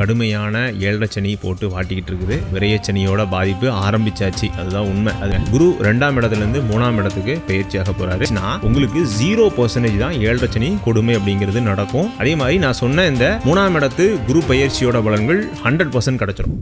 கடுமையான ஏழரைச்சனி போட்டு வாட்டிக்கிட்டு இருக்குது. விரையச்சனியோட பாதிப்பு ஆரம்பிச்சாச்சு. அதுதான் உண்மை. அது குரு ரெண்டாம் இடத்துல இருந்து மூணாம் இடத்துக்கு பயிற்சியாக போறாரு. நான் உங்களுக்கு ஜீரோ பர்சன்டேஜ் தான் ஏழரைச்சனி கொடுமை அப்படிங்கிறது நடக்கும். அதே மாதிரி நான் சொன்ன இந்த மூணாம் இடத்து குரு பயிற்சியோட பலன்கள் ஹண்ட்ரட் பர்சன்ட் கிடைச்சிரும்.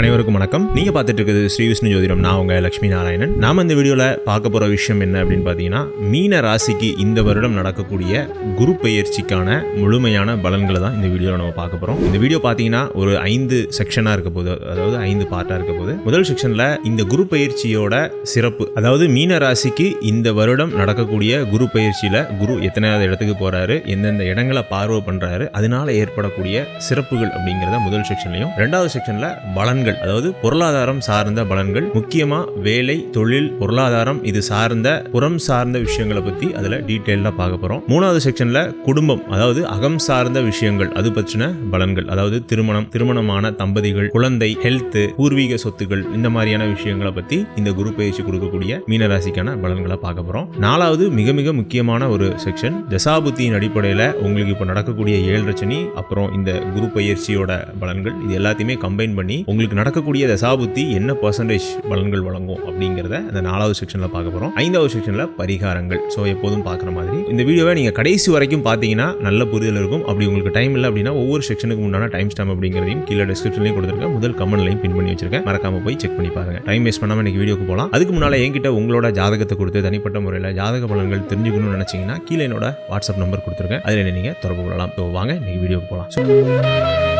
அனைவருக்கும் வணக்கம். நீங்கள் பார்த்துட்டு இருக்குது ஸ்ரீ விஷ்ணு ஜோதிடம். நான் உங்கள் லக்ஷ்மி நாராயணன். நாம் இந்த வீடியோவில் பார்க்க போகிற விஷயம் என்ன அப்படின்னு பார்த்தீங்கன்னா மீன ராசிக்கு இந்த வருடம் நடக்கக்கூடிய குரு பெயர்ச்சிக்கான முழுமையான பலன்களை தான் இந்த வீடியோவில் நம்ம பார்க்க போகிறோம் இந்த வீடியோ பார்த்தீங்கன்னா ஒரு ஐந்து செக்ஷனாக இருக்க போது அதாவது ஐந்து பார்ட்டாக இருக்க போது முதல் செக்ஷனில் இந்த குரு பயிற்சியோட சிறப்பு அதாவது மீன ராசிக்கு இந்த வருடம் நடக்கக்கூடிய குரு பயிற்சியில் குரு எத்தனையாவது இடத்துக்கு போகிறாரு எந்தெந்த இடங்களை பார்வை பண்ணுறாரு அதனால ஏற்படக்கூடிய சிறப்புகள் அப்படிங்கிறத முதல் செக்ஷன்லையும் ரெண்டாவது செக்ஷனில் பலன்கள் அதாவது பொருளாதாரம் சார்ந்த பலன்கள். முக்கியமா வேலை தொழில் பொருளாதாரம் இது சார்ந்த புறம் சார்ந்த விஷயங்களை பத்தி அதுல டீட்டெயிலா பார்க்க போறோம். மூணாவது செக்ஷன்ல குடும்பம் அதாவது அகம் சார்ந்த விஷயங்கள். அது பற்றின பலன்கள். அதாவது திருமணம் திருமணமான தம்பதிகள் குழந்தை ஹெல்த் பூர்வீக சொத்துக்கள் இந்த மாதிரியான விஷயங்களை பத்தி இந்த குரு பயிற்சி கொடுக்கக்கூடிய மீனராசிக்கான பலன்களை பார்க்க போறோம். நாலாவது மிக மிக முக்கியமான ஒரு செக்ஷன். தசாபுத்தியின் அடிப்படையில் உங்களுக்கு இப்போ நடக்கக்கூடிய ஏழு ரச்சனி அப்புறம் இந்த குரு பயிற்சியோட பலன்கள். இது எல்லாத்தையுமே கம்பைன் பண்ணி உங்களுக்கு நடக்கக்கூடிய தசாபுத்தி என்ன பர்சன்டேஜ் பலன்கள் வழங்கும் அப்படிங்கிறத அந்த நாலாவது செக்ஷனில் பார்க்க போகிறோம் ஐந்தாவது செக்ஷனில் பரிகாரங்கள். ஸோ எப்போதும் பார்க்குற மாதிரி. இந்த வீடியோவை நீங்கள் கடைசி வரைக்கும் பார்த்தீங்கன்னா நல்ல புரிதல் இருக்கும். அப்படி உங்களுக்கு டைம் இல்லை அப்படின்னா ஒவ்வொரு செக்ஷனுக்கு முன்னாடி டைம் ஸ்டாம் அப்படிங்கிறதையும் கீழே டிஸ்கிரிப்ஷன்லையும் கொடுத்துருக்கேன். முதல் கமெண்ட்லையும் பின் பண்ணி வச்சிருக்கேன். மறக்காம போய் செக் பண்ணி பாருங்க. டைம் வேஸ்ட் பண்ணாமல் இன்னைக்கு வீடியோக்கு போகலாம். அதுக்கு முன்னால் என்கிட்ட உங்களோட ஜாதகத்தை கொடுத்து தனிப்பட்ட முறையில் ஜாதக பலன்கள் தெரிஞ்சுக்கணும்னு நினச்சிங்கன்னா கீழே என்னோட வாட்ஸ்அப் நம்பர் கொடுத்துருக்கேன். அதில் என்ன நீங்கள் தொடர்பு கொள்ளலாம். ஸோ வாங்க இன்னைக்கு வீடியோக்கு போகலாம்.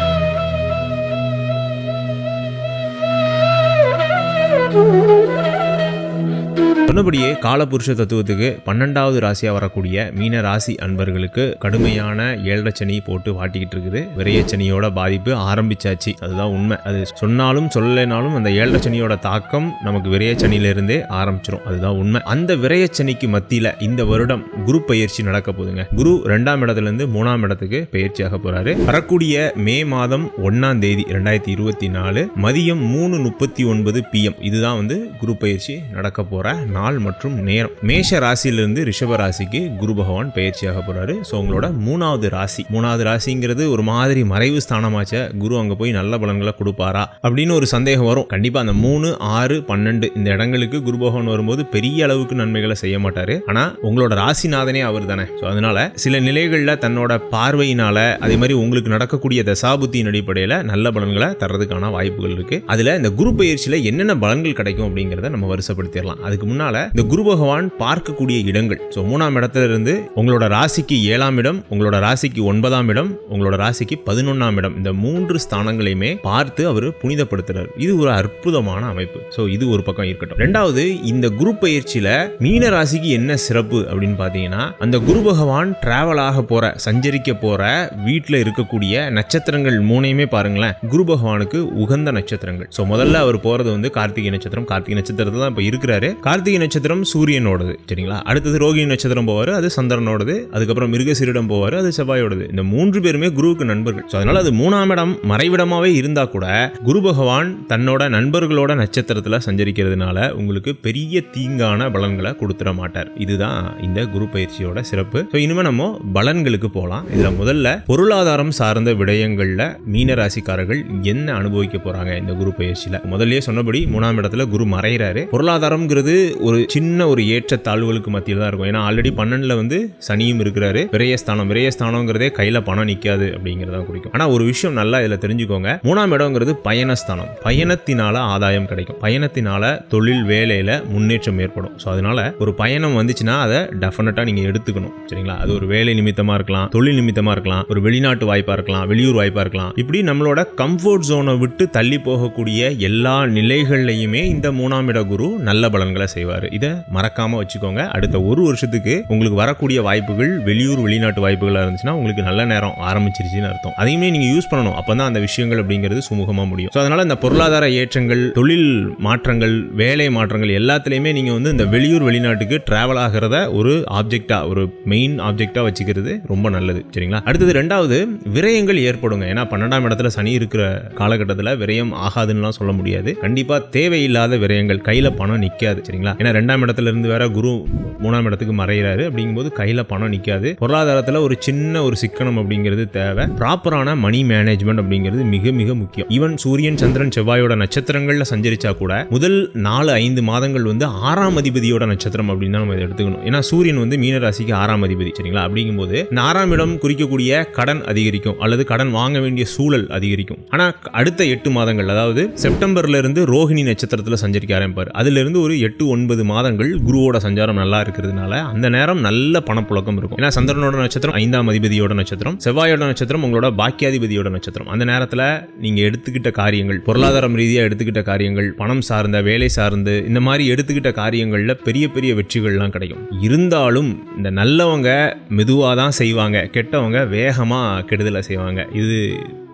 Thank you. சொன்னபடியே காலபுருஷ தத்துவத்துக்கு பன்னெண்டாவது ராசியாக வரக்கூடிய மீன ராசி அன்பர்களுக்கு கடுமையான ஏழரை போட்டு வாட்டிக்கிட்டு இருக்குது. விரையச்சனியோட பாதிப்பு ஆரம்பிச்சாச்சு. அதுதான் உண்மை. அது சொன்னாலும் சொல்லலைனாலும் அந்த ஏழரை சனியோட தாக்கம் நமக்கு விரையச்சனியிலிருந்தே ஆரம்பிச்சிடும் அதுதான் உண்மை. அந்த விரையச்சனிக்கு மத்தியில் இந்த வருடம் குரு பயிற்சி நடக்க போகுதுங்க. குரு ரெண்டாம் இடத்துல இருந்து மூணாம் இடத்துக்கு பயிற்சியாக போகிறாரு வரக்கூடிய மே மாதம் ஒன்னாம் தேதி ரெண்டாயிரத்தி இருபத்தி நாலு மதியம் மூணு முப்பத்தி ஒன்பது பிஎம் இதுதான் வந்து குரு பயிற்சி நடக்க போற நாள் மற்றும் நேரம். மேஷ ராசியிலிருந்து ரிஷப ராசிக்கு குரு பகவான் பயிற்சியாக போறாரு. ஸோ உங்களோட மூணாவது ராசி. மூணாவது ராசிங்கிறது ஒரு மாதிரி மறைவு ஸ்தானமாச்ச. குரு அங்க போய் நல்ல பலன்களை கொடுப்பாரா? அப்படின்னு ஒரு சந்தேகம் வரும். கண்டிப்பா அந்த மூணு ஆறு பன்னெண்டு இந்த இடங்களுக்கு குரு பகவான் வரும்போது பெரிய அளவுக்கு நன்மைகளை செய்ய மாட்டாரு. ஆனா உங்களோட ராசிநாதனே அவர் தானே. ஸோ அதனால சில நிலைகளில் தன்னோட பார்வையினால அதே மாதிரி உங்களுக்கு நடக்கக்கூடிய தசாபுத்தியின் அடிப்படையில் நல்ல பலன்களை தர்றதுக்கான வாய்ப்புகள் இருக்கு. அதுல இந்த குரு பயிற்சியில என்னென்ன பலன்கள் கிடைக்கும் அப்படிங்கிறத நம்ம வருஷப்படுத்திடலாம் அதுக்கு முன்னால இந்த குரு பகவான் பார்க்கக்கூடிய இடங்கள். ஸோ மூணாம் இடத்துல இருந்து உங்களோட ராசிக்கு ஏழாம் இடம் உங்களோட ராசிக்கு ஒன்பதாம் இடம் உங்களோட ராசிக்கு பதினொன்னாம் இடம். இந்த மூன்று ஸ்தானங்களையுமே பார்த்து அவர் புனிதப்படுத்துறாரு. இது ஒரு அற்புதமான அமைப்பு. ஸோ இது ஒரு பக்கம் இருக்கட்டும். ரெண்டாவது இந்த குரு பயிற்சியில மீன ராசிக்கு என்ன சிறப்பு அப்படின்னு பார்த்தீங்கன்னா அந்த குரு பகவான் டிராவல் ஆக போற சஞ்சரிக்க போற வீட்டில் இருக்கக்கூடிய நட்சத்திரங்கள் மூணையுமே பாருங்களேன் குரு பகவானுக்கு உகந்த நட்சத்திரங்கள். ஸோ முதல்ல அவர் போறது வந்து கார்த்திகை நட்சத்திரம். கார்த்திகை நட்சத்திரத்தில் தான் இப்போ இருக்கிறாரு. கார்த்திகை நட்சத்திரம் சூரியனோடது சரிங்களா? அடுத்தது ரோகிணி நட்சத்திரம் போவார் அது சந்திரனோடது அதுக்கப்புறம் மிருகசீரிடம் போவார் அது செவ்வாயோடது. இந்த மூன்று பேருமே குருவுக்கு நண்பர்கள். ஸோ அதனால அது மூணாம் இடம் மறைவிடமாவே இருந்தால் கூட குரு பகவான் தன்னோட நண்பர்களோட நட்சத்திரத்தில் சஞ்சரிக்கிறதுனால உங்களுக்கு பெரிய தீங்கான பலன்களை கொடுத்துட மாட்டார். இதுதான் இந்த குரு பயிற்சியோட சிறப்பு. ஸோ இனிமே நம்ம பலன்களுக்கு போகலாம் இதில் முதல்ல பொருளாதாரம் சார்ந்த விடயங்களில் மீன ராசிக்காரர்கள் என்ன அனுபவிக்க போகிறாங்க இந்த குரு பயிற்சியில்? முதல்லயே சொன்னபடி மூணாம் இடத்துல குரு மறைகிறாரு பொருளாதாரம்ங்கிறது ஒரு சின்ன ஒரு ஏற்ற தாழ்வுகளுக்கு மத்தியில் தான் இருக்கும். ஏன்னா ஆல்ரெடி பன்னெண்டுல வந்து சனியும் இருக்கிறாரு. விரயஸ்தானம் விரயஸ்தானங்கிறதே கையில பணம் நிக்காது அப்படிங்கறத குறிக்கும். ஆனா ஒரு விஷயம் நல்லா இதுல தெரிஞ்சுக்கோங்க. மூணாம் இடம்ங்கிறது பயணஸ்தானம் பயணத்தினால ஆதாயம் கிடைக்கும். பயணத்தினால தொழில் வேலையில முன்னேற்றம் ஏற்படும். ஸோ அதனால ஒரு பயணம் வந்துச்சுன்னா அதை டெஃபினட்டா நீங்க எடுத்துக்கணும். சரிங்களா? அது ஒரு வேலை நிமித்தமா இருக்கலாம் தொழில் நிமித்தமா இருக்கலாம் ஒரு வெளிநாட்டு வாய்ப்பா இருக்கலாம் வெளியூர் வாய்ப்பா இருக்கலாம். இப்படி நம்மளோட கம்ஃபர்ட் ஜோனை விட்டு தள்ளி போகக்கூடிய எல்லா நிலைகள்லையுமே இந்த மூணாம் இட குரு நல்ல பலன்களை செய்வார். இதை மறக்காம வச்சுக்கோங்க. அடுத்த ஒரு வருஷத்துக்கு உங்களுக்கு வரக்கூடிய வாய்ப்புகள் வெளியூர் வெளிநாட்டு வாய்ப்புகளாக இருந்துச்சுன்னா உங்களுக்கு நல்ல நேரம் ஆரம்பிச்சிருச்சுன்னு அர்த்தம். அதையுமே நீங்கள் யூஸ் பண்ணணும். அப்பதான் அந்த விஷயங்கள் அப்படிங்கிறது சுமூகமாக முடியும். ஸோ அதனால் இந்த பொருளாதார ஏற்றங்கள் தொழில் மாற்றங்கள் வேலை மாற்றங்கள் எல்லாத்துலேயுமே நீங்கள் வந்து இந்த வெளியூர் வெளிநாட்டுக்கு ட்ராவல் ஆகிறத ஒரு ஆப்ஜெக்டாக ஒரு மெயின் ஆப்ஜெக்டாக வச்சுக்கிறது ரொம்ப நல்லது. சரிங்களா? அடுத்தது ரெண்டாவது விரயங்கள் ஏற்படுங்க. ஏன்னா பன்னெண்டாம் இடத்துல சனி இருக்கிற காலகட்டத்தில் விரயம் ஆகாதுன்னுலாம் சொல்ல முடியாது. கண்டிப்பாக தேவையில்லாத விரயங்கள். கையில் பணம் நிற்காது சரிங்களா? ஏன்னா ரெண்டாம் இடத்துல இருந்து வேற குரு மூணாம் இடத்துக்கு மறையிறாரு. அப்படிங்கும்போது கையில பணம் நிற்காது பொருளாதாரத்தில் ஒரு சின்ன ஒரு சிக்கனம் அப்படிங்கிறது தேவை. ப்ராப்பரான மணி மேனேஜ்மெண்ட் அப்படிங்கிறது மிக மிக முக்கியம். ஈவன் சூரியன் சந்திரன் செவ்வாயோட நட்சத்திரங்களில் சஞ்சரிச்சா கூட முதல் நாலு ஐந்து மாதங்கள் வந்து ஆறாம் அதிபதியோட நட்சத்திரம் அப்படின்னு தான் நம்ம எடுத்துக்கணும். ஏன்னா சூரியன் வந்து மீன ராசிக்கு ஆறாம் அதிபதி சரிங்களா? அப்படிங்கும்போது இந்த ஆறாம் இடம் குறிக்கக்கூடிய கடன் அதிகரிக்கும் அல்லது கடன் வாங்க வேண்டிய சூழல் அதிகரிக்கும். ஆனா அடுத்த எட்டு மாதங்கள் அதாவது செப்டம்பர்ல இருந்து ரோஹிணி நட்சத்திரத்தில் சஞ்சரிக்க ஆரம்பிப்பார். அதுல இருந்து ஒரு எட்டு ஒன்பது மாதங்கள் குருவோட சஞ்சாரம் நல்லா இருக்கிறதுனால அந்த நேரம் நல்ல பணப்புழக்கம் இருக்கும். ஏன்னா சந்திரனோட நட்சத்திரம் ஐந்தாம் அதிபதியோட நட்சத்திரம். செவ்வாயோட நட்சத்திரம் உங்களோட பாக்கியாதிபதியோட நட்சத்திரம். அந்த நேரத்தில் நீங்க எடுத்துக்கிட்ட காரியங்கள் பொருளாதாரம் ரீதியாக எடுத்துக்கிட்ட காரியங்கள் பணம் சார்ந்த வேலை சார்ந்து இந்த மாதிரி எடுத்துக்கிட்ட காரியங்களில் பெரிய பெரிய வெற்றிகள்லாம் கிடைக்கும். இருந்தாலும் இந்த நல்லவங்க மெதுவாக தான் செய்வாங்க கெட்டவங்க வேகமாக கெடுதலை செய்வாங்க. இது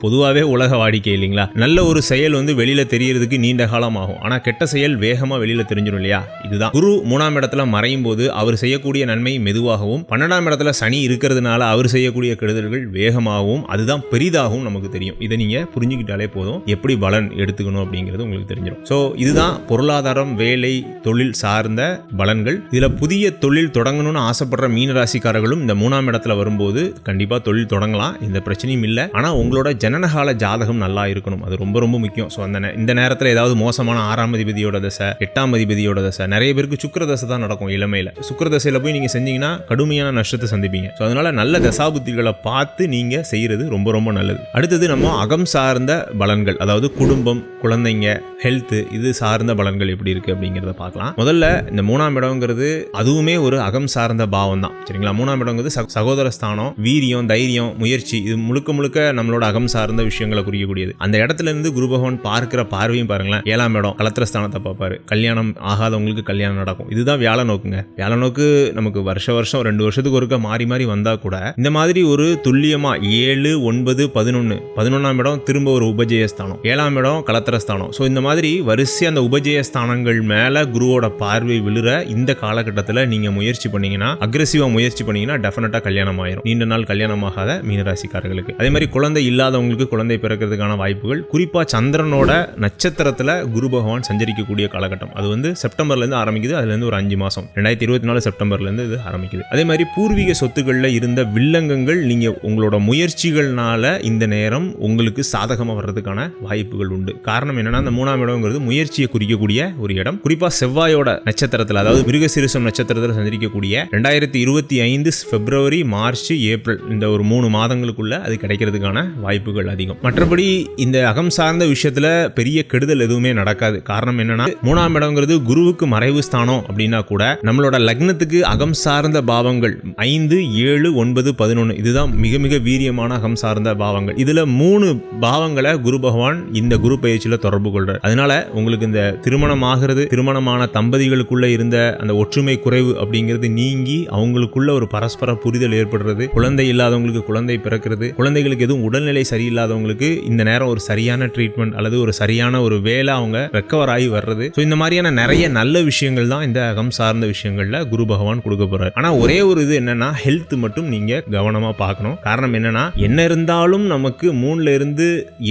பொதுவாகவே உலக வாடிக்கை இல்லைங்களா? நல்ல ஒரு செயல் வந்து வெளியில தெரியறதுக்கு நீண்ட காலம் ஆகும் ஆனா கெட்ட செயல் வேகமா வெளியில தெரிஞ்சிடும் இல்லையா? இதுதான். குரு மூணாம் இடத்துல மறையும் போது அவர் செய்யக்கூடிய நன்மை மெதுவாகவும் பன்னெண்டாம் இடத்துல சனி இருக்கிறதுனால அவர் செய்யக்கூடிய கெடுதல்கள் வேகமாகவும் அதுதான் பெரிதாகவும் நமக்கு தெரியும். இதை நீங்க புரிஞ்சுக்கிட்டாலே போதும். எப்படி பலன் எடுத்துக்கணும் அப்படிங்கிறது உங்களுக்கு தெரிஞ்சிடும் ஸோ இதுதான் பொருளாதாரம் வேலை தொழில் சார்ந்த பலன்கள். இதுல புதிய தொழில் தொடங்கணும்னு ஆசைப்படுற மீனராசிக்காரர்களும் இந்த மூணாம் இடத்துல வரும்போது கண்டிப்பா தொழில் தொடங்கலாம். இந்த பிரச்சனையும் இல்லை. ஆனா உங்களோட ஜன ஜனனகால ஜாதகம் நல்லா இருக்கணும். அது ரொம்ப ரொம்ப முக்கியம். ஸோ அந்த நே- இந்த நேரத்தில் ஏதாவது மோசமான ஆறாம் அதிபதியோட தசை எட்டாம் அதிபதியோட தசை நிறைய பேருக்கு சுக்கிர தசை தான் நடக்கும் இளமையில். சுக்கர தசையில் போய் நீங்கள் செஞ்சீங்கன்னா கடுமையான நஷ்டத்தை சந்திப்பீங்க. ஸோ அதனால நல்ல தசாபுத்திகளை பார்த்து நீங்கள் செய்கிறது ரொம்ப ரொம்ப நல்லது. அடுத்தது நம்ம அகம் சார்ந்த பலன்கள் அதாவது குடும்பம் குழந்தைங்க ஹெல்த் இது சார்ந்த பலன்கள் எப்படி இருக்கு அப்படிங்கிறத பார்க்கலாம். முதல்ல இந்த மூணாம் இடம்ங்கிறது அதுவுமே ஒரு அகம் சார்ந்த பாவம் தான். சரிங்களா? மூணாம் இடம்ங்கிறது சகோதர ஸ்தானம் வீரியம் தைரியம் முயற்சி இது முழுக்க முழுக்க நம்மளோட அகம் சார்ந்த விஷயங்களை குறிக்கக்கூடியது. அந்த இடத்துல இருந்து குரு பகவான் பார்க்கிற பார்வையும் பாருங்களேன். ஏழாம் இடம் கலத்திர ஸ்தானத்தை பார்ப்பாரு. கல்யாணம் ஆகாதவங்களுக்கு கல்யாணம் நடக்கும். இதுதான் வியாழ நோக்குங்க. வியாழ நோக்கு நமக்கு வருஷ வருஷம் ரெண்டு வருஷத்துக்கு ஒருக்க மாறி மாறி வந்தா கூட இந்த மாதிரி ஒரு துல்லியமா ஏழு ஒன்பது பதினொன்னு பதினொன்னாம் இடம் திரும்ப ஒரு உபஜய ஸ்தானம். ஏழாம் இடம் கலத்திர ஸ்தானம். ஸோ இந்த மாதிரி வரிசை அந்த உபஜய ஸ்தானங்கள் மேல குருவோட பார்வை விழுற இந்த காலகட்டத்தில் நீங்க முயற்சி பண்ணீங்கன்னா அக்ரெசிவா முயற்சி பண்ணீங்கன்னா டெஃபினட்டா கல்யாணம் ஆயிரும். நீண்ட நாள் கல்யாணம் ஆகாத மீனராசிக்காரர்களுக்கு. அதே மாதிரி குழந்தை இல்லாதவங்க இல்லாதவங்களுக்கு குழந்தை பிறக்கிறதுக்கான வாய்ப்புகள். குறிப்பா சந்திரனோட நட்சத்திரத்தில் குரு பகவான் சஞ்சரிக்கக்கூடிய காலகட்டம். அது வந்து செப்டம்பர்ல இருந்து ஆரம்பிக்குது. அதுல இருந்து ஒரு அஞ்சு மாதம் ரெண்டாயிரத்தி இருபத்தி நாலு செப்டம்பர்ல இருந்து இது ஆரம்பிக்குது. அதே மாதிரி பூர்வீக சொத்துக்களில் இருந்த வில்லங்கங்கள் நீங்க உங்களோட முயற்சிகள்னால இந்த நேரம் உங்களுக்கு சாதகமா வர்றதுக்கான வாய்ப்புகள் உண்டு. காரணம் என்னன்னா அந்த மூணாம் இடம்ங்கிறது முயற்சியை குறிக்கக்கூடிய ஒரு இடம். குறிப்பா செவ்வாயோட நட்சத்திரத்தில் அதாவது மிருகசிரிசம் நட்சத்திரத்தில் சஞ்சரிக்கக்கூடிய ரெண்டாயிரத்தி இருபத்தி ஐந்து பிப்ரவரி மார்ச் ஏப்ரல் இந்த ஒரு மூணு மாதங்களுக்குள்ள அது கிடைக்கிறதுக்கான வாய்ப்புகள் வாய்ப்புகள் அதிகம். மற்றபடி இந்த அகம் சார்ந்த விஷயத்துல பெரிய கெடுதல் எதுவுமே நடக்காது. காரணம் என்னன்னா மூணாம் இடம்ங்கிறது குருவுக்கு மறைவு ஸ்தானம் அப்படின்னா கூட நம்மளோட லக்னத்துக்கு அகம் சார்ந்த பாவங்கள் ஐந்து ஏழு ஒன்பது பதினொன்று இதுதான் மிக மிக வீரியமான அகம் சார்ந்த பாவங்கள். இதுல மூணு பாவங்களை குரு பகவான் இந்த குரு பயிற்சியில தொடர்பு கொள்றார். அதனால உங்களுக்கு இந்த திருமணம் ஆகிறது திருமணமான தம்பதிகளுக்குள்ள இருந்த அந்த ஒற்றுமை குறைவு அப்படிங்கிறது நீங்கி அவங்களுக்குள்ள ஒரு பரஸ்பர புரிதல் ஏற்படுறது குழந்தை இல்லாதவங்களுக்கு குழந்தை பிறக்கிறது குழந்தைகளுக்கு எதுவும் உடல்நிலை சரியில்லாதவங்களுக்கு இந்த நேரம் ஒரு சரியான ட்ரீட்மெண்ட் அல்லது ஒரு சரியான ஒரு வேலை அவங்க ரெக்கவர் ஆகி வர்றது. ஸோ இந்த மாதிரியான நிறைய நல்ல விஷயங்கள் தான் இந்த அகம் சார்ந்த விஷயங்களில் குரு பகவான் கொடுக்க போறாரு. ஆனால் ஒரே ஒரு இது என்னன்னா ஹெல்த் மட்டும் நீங்க கவனமாக பார்க்கணும். காரணம் என்னன்னா என்ன இருந்தாலும் நமக்கு மூணுல இருந்து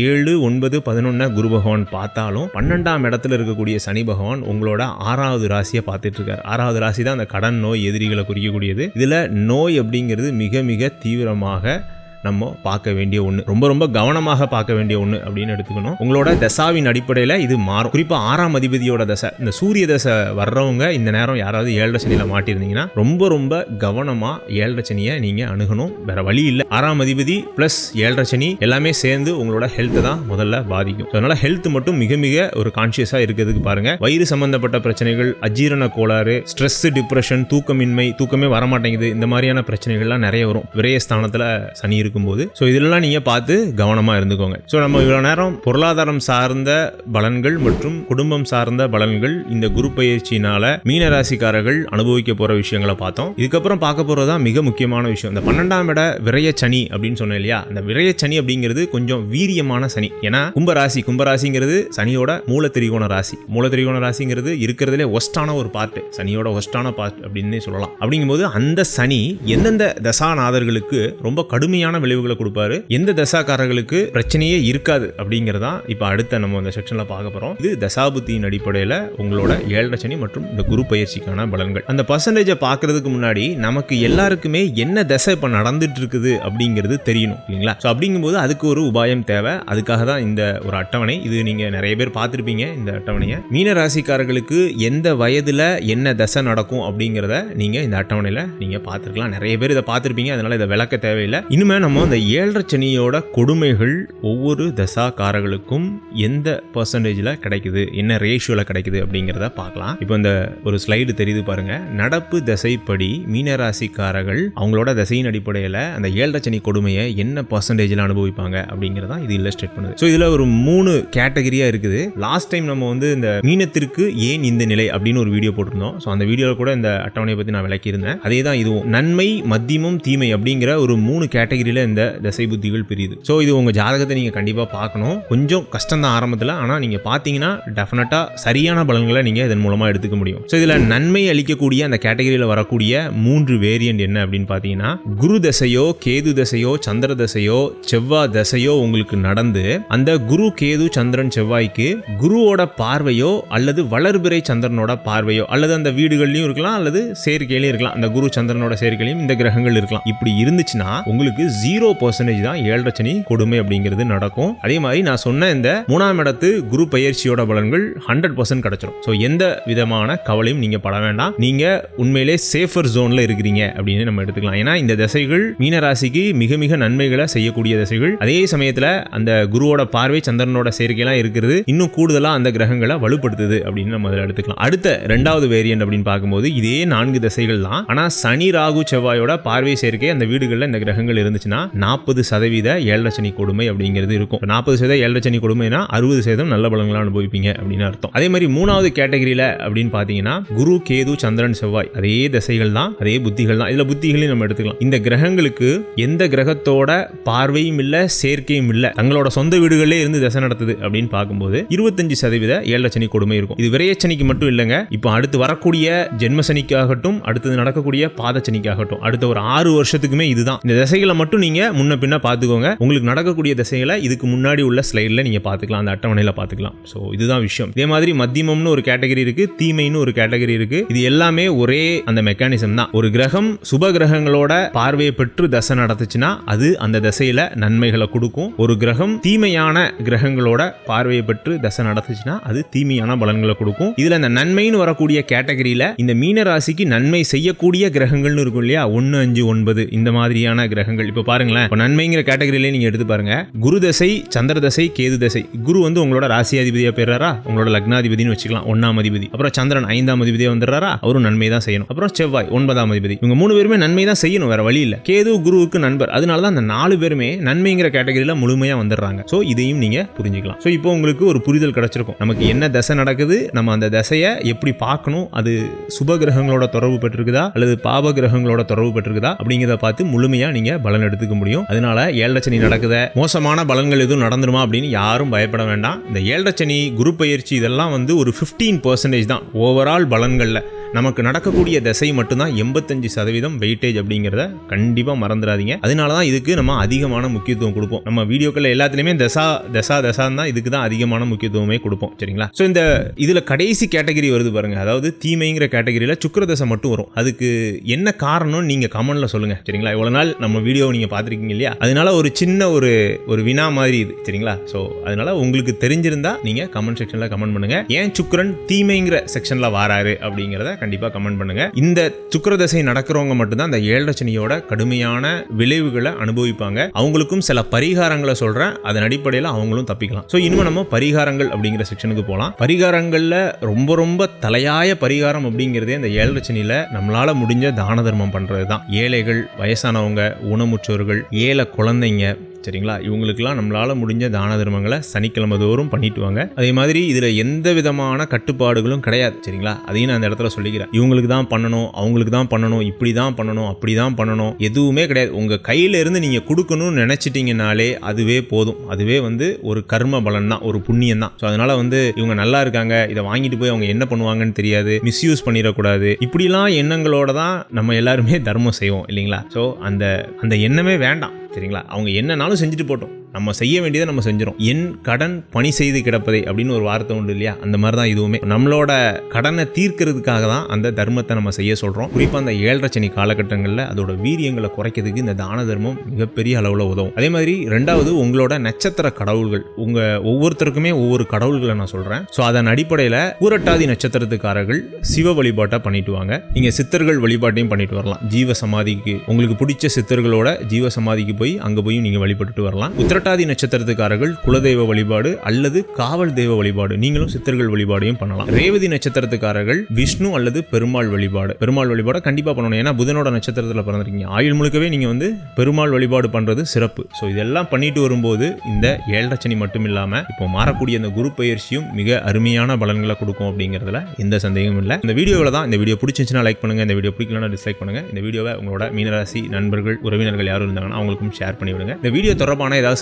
ஏழு ஒன்பது பதினொன்னு குரு பகவான் பார்த்தாலும் பன்னெண்டாம் இடத்துல இருக்கக்கூடிய சனி பகவான் உங்களோட ஆறாவது ராசியை பார்த்துட்டு இருக்காரு ஆறாவது ராசி தான் அந்த கடன் நோய் எதிரிகளை குறிக்கக்கூடியது. இதில் நோய் அப்படிங்கிறது மிக மிக தீவிரமாக நம்ம பார்க்க வேண்டிய ஒன்று ரொம்ப ரொம்ப கவனமாக பார்க்க வேண்டிய ஒன்று அப்படின்னு எடுத்துக்கணும். உங்களோட தசாவின் அடிப்படையில் இது மாறும். குறிப்பாக ஆறாம் அதிபதியோட தசை. இந்த சூரிய தசை வர்றவங்க இந்த நேரம் யாராவது ஏழரை சனியில் மாட்டியிருந்தீங்கன்னா ரொம்ப ரொம்ப கவனமாக ஏழரை சனியை நீங்கள் அணுகணும். வேற வழி இல்லை. ஆறாம் அதிபதி ப்ளஸ் ஏழரை சனி எல்லாமே சேர்ந்து உங்களோட ஹெல்த்தை தான் முதல்ல பாதிக்கும். அதனால் ஹெல்த் மட்டும் மிக மிக ஒரு கான்சியஸாக இருக்கிறதுக்கு பாருங்கள் வயிறு சம்பந்தப்பட்ட பிரச்சனைகள் அஜீரண கோளாறு ஸ்ட்ரெஸ் டிப்ரெஷன் தூக்கமின்மை தூக்கமே வரமாட்டேங்குது. இந்த மாதிரியான பிரச்சனைகள்லாம் நிறைய வரும். விரயஸ்தானத்தில் சனி இருக்கும்போது ஸோ இதெல்லாம் நீங்கள் பார்த்து கவனமாக இருந்துக்கோங்க. ஸோ நம்ம இவ்வளோ நேரம் பொருளாதாரம் சார்ந்த பலன்கள் மற்றும் குடும்பம் சார்ந்த பலன்கள் இந்த குரு பயிற்சியினால மீனராசிக்காரர்கள் அனுபவிக்க போகிற விஷயங்களை பார்த்தோம். இதுக்கப்புறம் பார்க்க போகிறது தான் மிக முக்கியமான விஷயம். இந்த பன்னெண்டாம் இட விரைய சனி அப்படின்னு சொன்னேன் இல்லையா? அந்த விரைய சனி அப்படிங்கிறது கொஞ்சம் வீரியமான சனி. ஏன்னா கும்பராசி கும்பராசிங்கிறது சனியோட மூல திரிகோண ராசி. மூல திரிகோண ராசிங்கிறது இருக்கிறதுலே ஒஸ்டான ஒரு பார்ட்டு சனியோட ஒஸ்டான பார்ட் அப்படின்னு சொல்லலாம். அப்படிங்கும்போது அந்த சனி எந்தெந்த தசாநாதர்களுக்கு ரொம்ப கடுமையான விளைவுகளை கொடுப்பாரு. எந்த தசாக்காரர்களுக்கு பிரச்சனையே இருக்காது அப்படிங்கறதா இப்போ அடுத்த நம்ம அந்த செக்ஷன்ல பார்க்க போறோம். இது தசாபுத்தியின் அடிப்படையில் உங்களோட ஏழரை சனி மற்றும் இந்த குரு பயிற்சிக்கான பலன்கள். அந்த பர்சன்டேஜை பார்க்கறதுக்கு முன்னாடி நமக்கு எல்லாருக்குமே என்ன தசை இப்போ நடந்துட்டு இருக்குது அப்படிங்கிறது தெரியணும் இல்லைங்களா? ஸோ அப்படிங்கும்போது அதுக்கு ஒரு உபாயம் தேவை. அதுக்காக தான் இந்த ஒரு அட்டவணை. இது நீங்க நிறைய பேர் பார்த்துருப்பீங்க இந்த அட்டவணையை. மீன ராசிக்காரர்களுக்கு எந்த வயதுல என்ன தசை நடக்கும் அப்படிங்கிறத நீங்க இந்த அட்டவணையில நீங்க பார்த்துருக்கலாம். நிறைய பேர் இதை பார்த்துருப்பீங்க அதனால இதை விளக்க தேவையில்லை. இனிமே நம்ம இந்த ஏழரை சனியோட கொடுமைகள் ஒவ்வொரு தசாக்காரர்களுக்கும் எந்த பர்சன்டேஜில் கிடைக்குது? என்ன ரேஷியோவில் கிடைக்குது அப்படிங்கிறத பார்க்கலாம். இப்போ இந்த ஒரு ஸ்லைடு தெரியுது பாருங்க. நடப்பு தசைப்படி மீனராசிக்காரர்கள் அவங்களோட தசையின் அடிப்படையில் அந்த ஏழரை சனி கொடுமையை என்ன பர்சன்டேஜில் அனுபவிப்பாங்க அப்படிங்கிறதா இது இல்லஸ்ட்ரேட் பண்ணுது. ஸோ இதில் ஒரு மூணு கேட்டகரியாக இருக்குது. லாஸ்ட் டைம் நம்ம வந்து இந்த மீனத்திற்கு ஏன் இந்த நிலை அப்படின்னு ஒரு வீடியோ போட்டிருந்தோம். ஸோ அந்த வீடியோவில் கூட இந்த அட்டவணையை பற்றி நான் விளக்கியிருந்தேன். அதே தான் இதுவும். நன்மை மத்தியமும் தீமை அப்படிங்கிற ஒரு மூணு கேட்டகரியில் இந்த தசை புத்திகள் பிரியுது. ஸோ இது உங்கள் ஜாதகத்தை நீங்கள் கண்டிப்பாக பார்க்கணும். கொஞ்சம் கஷ்டம் தான் ஆரம்பத்தில். ஆனால் நீங்கள் பார்த்தீங்கன்னா டெஃபினட்டாக சரியான பலன்களை நீங்கள் இதன் மூலமாக எடுத்துக்க முடியும். ஸோ இதில் நன்மை அளிக்கக்கூடிய அந்த கேட்டகரியில் வரக்கூடிய மூன்று வேரியன்ட் என்ன அப்படின்னு பார்த்தீங்கன்னா குரு தசையோ கேது தசையோ சந்திர தசையோ செவ்வாய் தசையோ உங்களுக்கு நடந்து அந்த குரு கேது சந்திரன் செவ்வாய்க்கு குருவோட பார்வையோ அல்லது வளர்பிறை சந்திரனோட பார்வையோ அல்லது அந்த வீடுகள்லையும் இருக்கலாம் அல்லது சேர்க்கையிலையும் இருக்கலாம். அந்த குரு சந்திரனோட சேர்க்கையிலையும் இந்த கிரகங்கள் இருக்கலாம். இப்படி இருந்துச்சுன்னா உங்களுக்கு ஜீ ஜீரோ பர்சன்டேஜ் தான் ஏழரை சனி கொடுமை அப்படிங்கிறது நடக்கும். அதே மாதிரி நான் சொன்ன இந்த மூணாம் இடத்து குரு பயிற்சியோட பலன்கள் ஹண்ட்ரட் பர்சன்ட் கிடைச்சிரும். ஸோ எந்த விதமான கவலையும் நீங்க பட வேண்டாம். நீங்க உண்மையிலே சேஃபர் ஜோன்ல இருக்கிறீங்க அப்படின்னு நம்ம எடுத்துக்கலாம். ஏன்னா இந்த திசைகள் மீனராசிக்கு மிக மிக நன்மைகளை செய்யக்கூடிய திசைகள். அதே சமயத்துல அந்த குருவோட பார்வை சந்திரனோட சேர்க்கையெல்லாம் இருக்கிறது. இன்னும் கூடுதலா அந்த கிரகங்களை வலுப்படுத்துது அப்படின்னு நம்ம அதில் எடுத்துக்கலாம். அடுத்த ரெண்டாவது வேரியன்ட் அப்படின்னு பார்க்கும்போது இதே நான்கு திசைகள் தான். ஆனா சனி ராகு செவ்வாயோட பார்வை சேர்க்கை அந்த வீடுகளில் இந்த கிரகங்கள் இருந்துச்சுன்னா நாற்பது சதவீத ஏழரை சனி கொடுமை அப்படிங்கிறது இருக்கும். நாற்பது சதவீத ஏழரை சனி கொடுமைனா அறுபது சதவீதம் நல்ல பலன்களை அனுபவிப்பீங்க அப்படின்னு அர்த்தம். அதே மாதிரி மூணாவது கேட்டகரியில் அப்படின்னு பார்த்தீங்கன்னா குரு கேது சந்திரன் செவ்வாய். அதே திசைகள் தான் அதே புத்திகள் தான். இதில் புத்திகளையும் நம்ம எடுத்துக்கலாம். இந்த கிரகங்களுக்கு எந்த கிரகத்தோட பார்வையும் இல்லை சேர்க்கையும் இல்லை தங்களோட சொந்த வீடுகளிலே இருந்து தசை நடத்துது அப்படின்னு பார்க்கும்போது இருபத்தஞ்சு சதவீத ஏழரை சனி கொடுமை இருக்கும். இது விரையச்சனிக்கு மட்டும் இல்லைங்க. இப்போ அடுத்து வரக்கூடிய ஜென்மசனிக்காகட்டும் அடுத்தது நடக்கக்கூடிய பாதச்சனிக்காகட்டும் அடுத்த ஒரு ஆறு வருஷத்துக்குமே இதுதான். இந்த திசைகளை மட்டும் நீங்க முன்ன பின்ன பார்த்துக்கோங்க. உங்களுக்கு நடக்கக்கூடிய திசைகளை இதுக்கு முன்னாடி உள்ள ஸ்லைடில் நீங்க பார்த்துக்கலாம். அந்த அட்டவணையில் பார்த்துக்கலாம். ஸோ இதுதான் விஷயம். இதே மாதிரி மத்தியமம்னு ஒரு கேட்டகரி இருக்கு தீமைன்னு ஒரு கேட்டகரி இருக்கு. இது எல்லாமே ஒரே அந்த மெக்கானிசம் தான். ஒரு கிரகம் சுப கிரகங்களோட பார்வையை பெற்று தசை நடத்துச்சுன்னா அது அந்த திசையில் நன்மைகளை கொடுக்கும். ஒரு கிரகம் தீமையான கிரகங்களோட பார்வையை பெற்று தசை நடத்துச்சுன்னா அது தீமையான பலன்களை கொடுக்கும். இதுல அந்த நன்மைன்னு வரக்கூடிய கேட்டகரியில இந்த மீன ராசிக்கு நன்மை செய்யக்கூடிய கிரகங்கள்னு இருக்கும் இல்லையா? ஒன்னு அஞ்சு ஒன்பது இந்த மாதிரியான கிரகங்கள். இப்போ பாருங்களேன். இப்போ நன்மைங்கிற கேட்டகரியிலே நீங்க எடுத்து பாருங்க. குரு தசை சந்திர தசை கேது தசை. குரு வந்து உங்களோட ராசியாதிபதியா பெறாரா உங்களோட லக்னாதிபதினு வச்சுக்கலாம். ஒன்னாம் அதிபதி. அப்புறம் சந்திரன் ஐந்தாம் அதிபதியா வந்துடுறாரா? அவரும் நன்மை தான் செய்யணும். அப்புறம் செவ்வாய் ஒன்பதாம் அதிபதி. இவங்க மூணு பேருமே நன்மை தான் செய்யணும். வேற வழி இல்ல. கேது குருவுக்கு நண்பர். அதனால தான் அந்த நாலு பேருமே நன்மைங்கிற கேட்டகரியில முழுமையா வந்துடுறாங்க. ஸோ இதையும் நீங்க புரிஞ்சுக்கலாம். ஸோ இப்போ உங்களுக்கு ஒரு புரிதல் கிடைச்சிருக்கும். நமக்கு என்ன தசை நடக்குது? நம்ம அந்த தசையை எப்படி பார்க்கணும்? அது சுப கிரகங்களோட தொடர்பு பெற்றிருக்குதா? அல்லது பாப கிரகங்களோட தொடர்பு பெற்றிருக்குதா? அப்படிங்கிறத பார்த்து முழுமையா நீங்க பலன் எடுத்துக்க முடியும். அதனால ஏழரை சனி நடக்குத. மோசமான பலன்கள் எதுவும் நடந்துருமா அப்படின்னு யாரும் பயப்பட வேண்டாம். இந்த ஏழரை சனி குரு பயிற்சி இதெல்லாம் வந்து ஒரு ஃபிஃப்டீன் பர்சன்டேஜ் தான். ஓவரால் பலன்களில். நமக்கு நடக்கக்கூடிய திசை மட்டும்தான் எண்பத்தஞ்சு சதவீதம் வெயிட்டேஜ் அப்படிங்கிறத கண்டிப்பாக மறந்துடாதீங்க. அதனால தான் இதுக்கு நம்ம அதிகமான முக்கியத்துவம் கொடுப்போம். நம்ம வீடியோக்கள் எல்லாத்துலேயுமே தசா தசா தசான் தான் இதுக்கு தான் அதிகமான முக்கியத்துவமே கொடுப்போம். சரிங்களா? ஸோ இந்த இதில் கடைசி கேட்டகரி வருது பாருங்க. அதாவது தீமைங்கிற கேட்டகரியில் சுக்கிர தசை மட்டும் வரும். அதுக்கு என்ன காரணம்னு நீங்கள் கமெண்டில் சொல்லுங்கள் சரிங்களா? இவ்வளோ நாள் நம்ம வீடியோவை நீங்கள் பார்த்துருக்கீங்க இல்லையா? அதனால ஒரு சின்ன ஒரு ஒரு வினா மாதிரி இது. சரிங்களா? ஸோ அதனால உங்களுக்கு தெரிஞ்சிருந்தா நீங்கள் கமெண்ட் செக்ஷனில் கமெண்ட் பண்ணுங்க. ஏன் சுக்கரன் தீமைங்கிற செக்ஷனில் வாராரு அப்படிங்கிறத கண்டிப்பாக கமெண்ட் பண்ணுங்க. இந்த சுக்கிர தசை நடக்கிறவங்க மட்டும்தான் அந்த ஏழரை சனியோட கடுமையான விளைவுகளை அனுபவிப்பாங்க. அவங்களுக்கும் சில பரிகாரங்களை சொல்றேன். அதன் அடிப்படையில் அவங்களும் தப்பிக்கலாம். ஸோ இன்னும் நம்ம பரிகாரங்கள் அப்படிங்கிற செக்ஷனுக்கு போகலாம் பரிகாரங்களில் ரொம்ப ரொம்ப தலையாய பரிகாரம் அப்படிங்கிறதே இந்த ஏழரை சனியில் நம்மளால் முடிஞ்ச தான தர்மம் பண்ணுறது தான் ஏழைகள் வயசானவங்க ஊனமுற்றோர்கள் ஏழை குழந்தைங்க சரிங்களா? இவங்களுக்கெல்லாம் நம்மளால் முடிஞ்ச தான தர்மங்களை சனிக்கிழமை தோறும் பண்ணிட்டு வாங்க. அதே மாதிரி இதில் எந்த விதமான கட்டுப்பாடுகளும் கிடையாது சரிங்களா? அதையும் நான் அந்த இடத்துல சொல்லிக்கிறேன். இவங்களுக்கு தான் பண்ணணும் அவங்களுக்கு தான் பண்ணணும் இப்படி தான் பண்ணணும் அப்படி தான் பண்ணணும் எதுவுமே கிடையாது. உங்கள் கையில இருந்து நீங்கள் கொடுக்கணும்னு நினச்சிட்டிங்கனாலே அதுவே போதும். அதுவே வந்து ஒரு கர்ம பலன் தான் ஒரு புண்ணியம் தான் ஸோ அதனால் வந்து இவங்க நல்லா இருக்காங்க இதை வாங்கிட்டு போய் அவங்க என்ன பண்ணுவாங்கன்னு தெரியாது மிஸ்யூஸ் பண்ணிடக்கூடாது. இப்படிலாம் எண்ணங்களோட தான் நம்ம எல்லாருமே தர்மம் செய்வோம் இல்லைங்களா? ஸோ அந்த அந்த எண்ணமே வேண்டாம். சரிங்களா அவங்க என்னனாலும் செஞ்சுட்டு போட்டோம். நம்ம செய்ய வேண்டியதை நம்ம செஞ்சிடும் என் கடன் பணி செய்து கிடப்பதை அப்படின்னு ஒரு வார்த்தை உண்டு இல்லையா? அந்த மாதிரி தான் இதுவுமே. நம்மளோட கடனை தீர்க்கிறதுக்காக தான் அந்த தர்மத்தை நம்ம செய்ய சொல்கிறோம் குறிப்பாக அந்த ஏழரை சனி காலகட்டங்களில் அதோட வீரியங்களை குறைக்கிறதுக்கு இந்த தான தர்மம் மிகப்பெரிய அளவில் உதவும். அதே மாதிரி ரெண்டாவது உங்களோட நட்சத்திர கடவுள்கள். உங்கள் ஒவ்வொருத்தருக்குமே ஒவ்வொரு கடவுள்களை நான் சொல்கிறேன் ஸோ அதன் அடிப்படையில் ஊரட்டாதி நட்சத்திரத்துக்காரர்கள் சிவ வழிபாட்டை பண்ணிட்டு வாங்க. நீங்கள் சித்தர்கள் வழிபாட்டையும் பண்ணிட்டு வரலாம். ஜீவ சமாதிக்கு உங்களுக்கு பிடிச்ச சித்தர்களோட ஜீவ சமாதிக்கு போய் அங்கே போய் நீங்கள் வழிபட்டுட்டு வரலாம். புரட்டாதி நட்சத்திரத்துக்காரர்கள் குலதெய்வ வழிபாடு அல்லது காவல் தெய்வ வழிபாடு. நீங்களும் சித்தர்கள் வழிபாடையும் பண்ணலாம். ரேவதி நட்சத்திரத்துக்காரர்கள் விஷ்ணு அல்லது பெருமாள் வழிபாடு. பெருமாள் வழிபாடை கண்டிப்பாக பண்ணணும். ஏன்னா புதனோட நட்சத்திரத்தில் பிறந்திருக்கீங்க. ஆயுள் முழுக்கவே நீங்கள் வந்து பெருமாள் வழிபாடு பண்ணுறது சிறப்பு. ஸோ இதெல்லாம் பண்ணிட்டு வரும்போது இந்த ஏழரை மட்டும் இல்லாமல் இப்போ மாறக்கூடிய இந்த குரு பயிற்சியும் மிக அருமையான பலன்களை கொடுக்கும் அப்படிங்கிறதுல எந்த சந்தேகமும் இல்லை. இந்த வீடியோவில் தான் இந்த வீடியோ பிடிச்சிருந்துச்சுன்னா லைக் பண்ணுங்க. இந்த வீடியோ பிடிக்கலன்னா டிஸ்லைக் பண்ணுங்க. இந்த வீடியோவை உங்களோட மீனராசி நண்பர்கள் உறவினர்கள் யாரும் இருந்தாங்கன்னா அவங்களுக்கும் ஷேர் பண்ணி விடுங்க இந்த வீடியோ தொடர்பான ஏதாவது